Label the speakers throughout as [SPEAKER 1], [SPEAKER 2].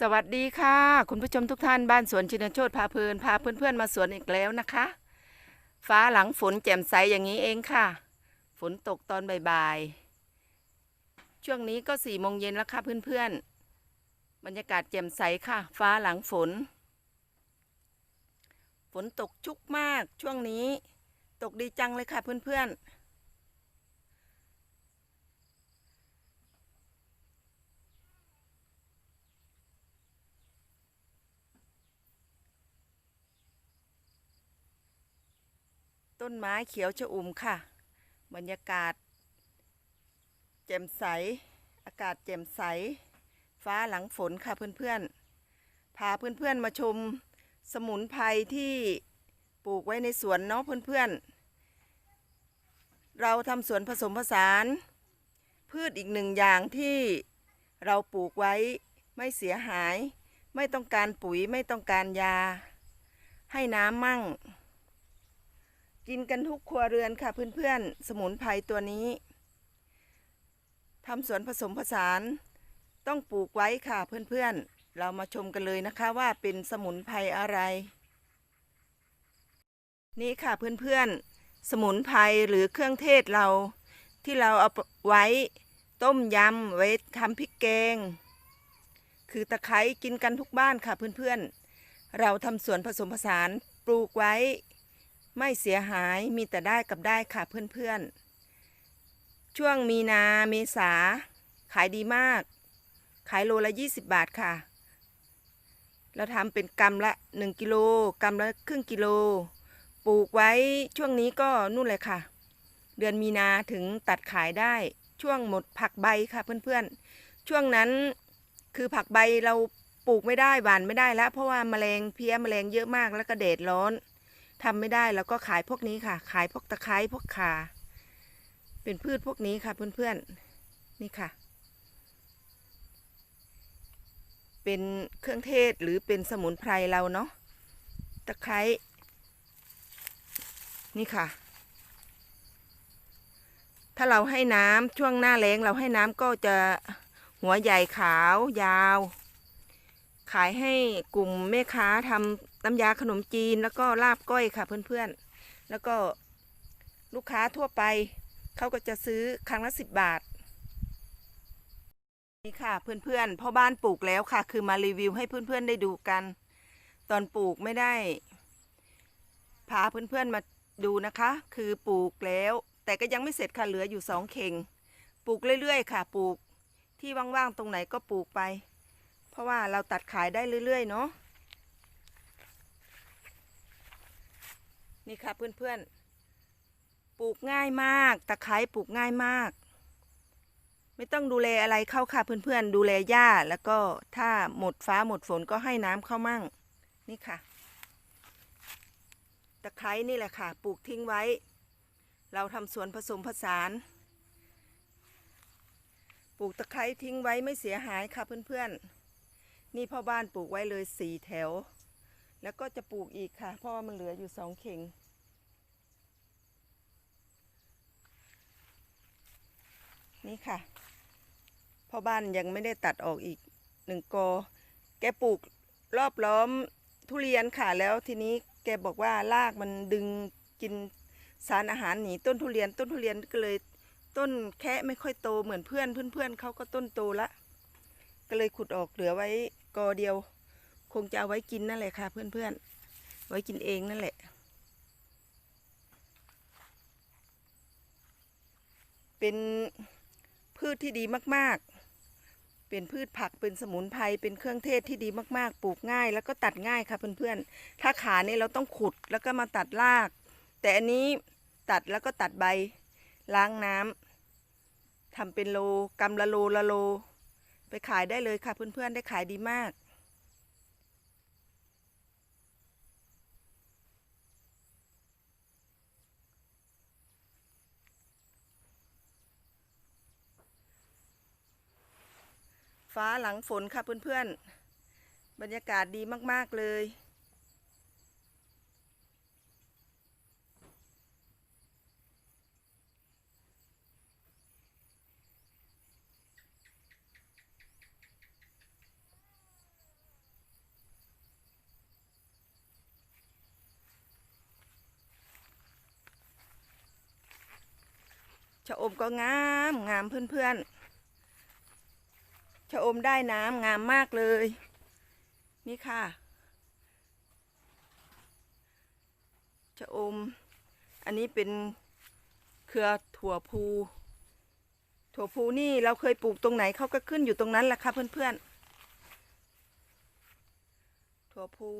[SPEAKER 1] สวัสดีค่ะ คุณผู้ชมทุกท่านบ้านสวนชินโชตพาเพลินพาเพื่อนๆมาสวนอีกแล้วนะคะ ฟ้าหลังฝนแจ่มใสอย่างนี้เองค่ะ ฝนตกตอนบ่ายๆช่วงนี้ก็สี่โมงเย็นแล้วค่ะเพื่อนๆ บรรยากาศแจ่มใสค่ะ ฟ้าหลังฝน ฝนตกชุกมากช่วงนี้ ตกดีจังเลยค่ะเพื่อนๆ ต้นไม้เขียวชอุ่มค่ะ บรรยากาศ แจ่มใส อากาศแจ่มใส ฟ้าหลังฝนค่ะเพื่อนๆ พาเพื่อนๆมาชมสมุนไพรที่ปลูกไว้ในสวนเนาะเพื่อนๆ เราทำสวนผสมผสาน พืชอีกหนึ่งอย่างที่เราปลูกไว้ไม่เสียหาย ไม่ต้องการปุ๋ยไม่ต้องการยา ให้น้ำมั่ง กินกันทุกครัวเรือนค่ะเพื่อนๆ สมุนไพรตัวนี้ทำสวนผสมผสานต้องปลูกไว้ค่ะเพื่อนๆ เรามาชมกันเลยนะคะว่าเป็นสมุนไพรอะไร นี่ค่ะเพื่อนๆ สมุนไพรหรือเครื่องเทศเรา ที่เราเอาไว้ต้มยำไว้ทำพริกแกง คือตะไคร้กินกันทุกบ้านค่ะเพื่อนๆ เราทำสวนผสมผสานปลูกไว้ ไม่เสียหายมีแต่ได้กับได้ค่ะเพื่อนๆ ช่วงมีนาเมษา ขายดีมาก ขายโลละ 20 บาทค่ะ เราทำเป็นกำละ 1 กิโลกำละครึ่งกิโล ปลูกไว้ช่วงนี้ก็นู่นเลยค่ะ เดือนมีนาถึงตัดขายได้ช่วงหมดผักใบค่ะเพื่อนๆ ช่วงนั้นคือผักใบเราปลูกไม่ได้หวานไม่ได้แล้ว เพราะว่าแมลงเพี้ยแมลงเยอะมากแล้วก็แดดร้อน ทำไม่ได้แล้วก็ขายพวกนี้ค่ะ ขายพวกตะไคร้พวกข่าเป็นพืชพวกนี้ค่ะเพื่อนๆนี่ค่ะ เป็นเครื่องเทศหรือเป็นสมุนไพรเราเนาะตะไคร้นี่ค่ะ ถ้าเราให้น้ำช่วงหน้าแล้งเราให้น้ำก็จะหัวใหญ่ขาวยาว ขายให้กลุ่มแม่ค้าทำน้ำยาขนมจีนแล้วก็ลาบก้อยค่ะเพื่อนๆ แล้วก็ลูกค้าทั่วไปเขาก็จะซื้อครั้งละสิบบาท นี่ค่ะเพื่อนๆพ่อบ้านปลูกแล้วค่ะ คือมารีวิวให้เพื่อนๆได้ดูกัน ตอนปลูกไม่ได้ พาเพื่อนๆมาดูนะคะ คือปลูกแล้ว แต่ก็ยังไม่เสร็จค่ะเหลืออยู่สองเข่ง ปลูกเรื่อยๆ ค่ะ ปลูกที่ว่างๆตรงไหนก็ปลูกไป เพราะว่าเราตัดขายได้เรื่อย ๆ เนาะนี่ค่ะเพื่อนๆ ปลูกง่ายมาก ตะไคร้ปลูกง่ายมาก ไม่ต้องดูแลอะไรเข้าค่ะเพื่อนๆ ดูแลหญ้าแล้วก็ถ้าหมดฟ้าหมดฝนก็ให้น้ำเข้ามั่ง นี่ค่ะ ตะไคร้นี่แหละค่ะ ปลูกทิ้งไว้ เราทำสวนผสมผสาน ปลูกตะไคร้ทิ้งไว้ไม่เสียหายค่ะเพื่อนๆ นี่พ่อบ้านปลูกไว้เลยสี่แถว แล้วก็จะปลูกอีกค่ะ เพราะว่ามันเหลืออยู่สองเข่งนี่ค่ะพ่อบ้านยังไม่ได้ตัดออกอีกหนึ่งกอ แกปลูกรอบล้อมทุเรียนค่ะ แล้วทีนี้แกบอกว่ารากมันดึงกินสารอาหารหนีต้นทุเรียนต้นทุเรียนก็เลย ต้นแค่ไม่ค่อยโตเหมือนเพื่อนเพื่อนๆเขาก็ต้นโตละ ก็เลยขุดออกเหลือไว้กอเดียว คงจะเอาไว้กินนั่นแหละค่ะ เพื่อนๆ ไว้กินเองนั่นแหละ เป็นพืชที่ดีมากๆ เป็นพืชผักเป็นสมุนไพรเป็นเครื่องเทศที่ดีมากๆ ปลูกง่าย แล้วก็ตัดง่ายค่ะเพื่อนๆ ถ้าขาเนี่ยเราต้องขุดแล้วก็มาตัดราก แต่อันนี้ตัดแล้วก็ตัดใบล้างน้ำทำเป็นโลกำละโลละโล ไปขายได้เลยค่ะเพื่อนๆได้ขายดีมาก ฟ้าหลังฝนค่ะเพื่อนๆ บรรยากาศดีมากๆเลย ชะอมก็งามงามเพื่อนๆชะอมได้น้ำงามมากเลย นี่ค่ะชะอม อันนี้เป็นเครือถั่วพู ถั่วพูนี่เราเคยปลูกตรงไหนเขาก็ขึ้นอยู่ตรงนั้นแหละค่ะเพื่อนๆ ถั่วพู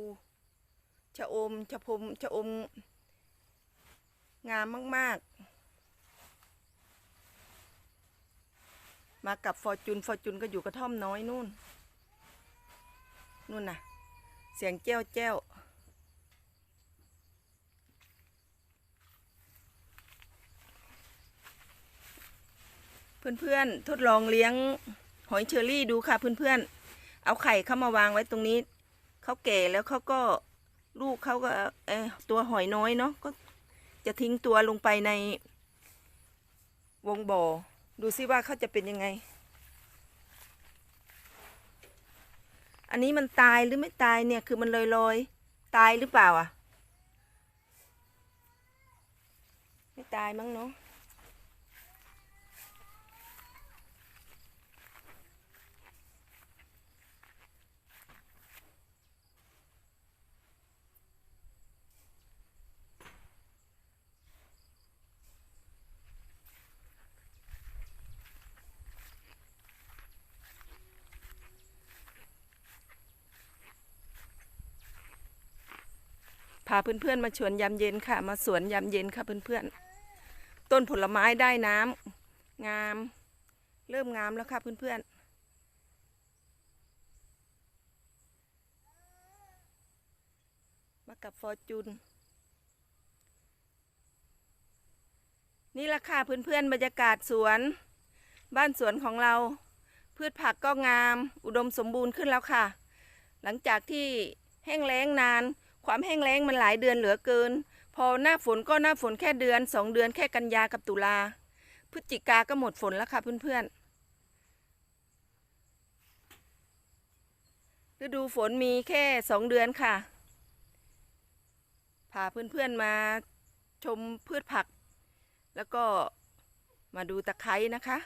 [SPEAKER 1] ชะอมชะพมชะอม งามมาก ๆ มากับฟอร์จูนฟอร์จูนก็อยู่กระท่อมน้อยนู่น นู่นน่ะ เสียงแจ้วแจ้วเพื่อนๆทดลองเลี้ยงหอยเชอรี่ดูค่ะ เพื่อนๆ เอาไข่เข้ามาวางไว้ตรงนี้ เขาแก่แล้วเขาก็ลูกเขาก็เออตัวหอยน้อยเนาะก็จะทิ้งตัวลงไปในวงบ่อ ดูซิว่าเขาจะเป็นยังไง อันนี้มันตายหรือไม่ตายเนี่ยคือมันลอยลอยตายหรือเปล่าอะ ไม่ตายมั้งเนาะาเพื่อนๆมาชวนยามเย็นค่ะ มาสวนยามเย็นค่ะเพื่อนๆ ต้นผลไม้ได้น้ำงาม เริ่มงามแล้วค่ะเพื่อนๆมากับฟอร์จูนนี่ละค่ะเพื่อนๆบรรยากาศสวน บ้านสวนของเรา พืชผักก็งาม อุดมสมบูรณ์ขึ้นแล้วค่ะ หลังจากที่แห้งแล้งนาน ความแห้งแล้งมันหลายเดือนเหลือเกิน พอหน้าฝนก็หน้าฝนแค่เดือนสองเดือนแค่กันยากับตุลา พฤศจิกาก็หมดฝนแล้วค่ะเพื่อนๆฤดูฝนมีแค่สองเดือนค่ะพาเพื่อนๆมาชมพืชผัก แล้วก็มาดูตะไคร้นะคะ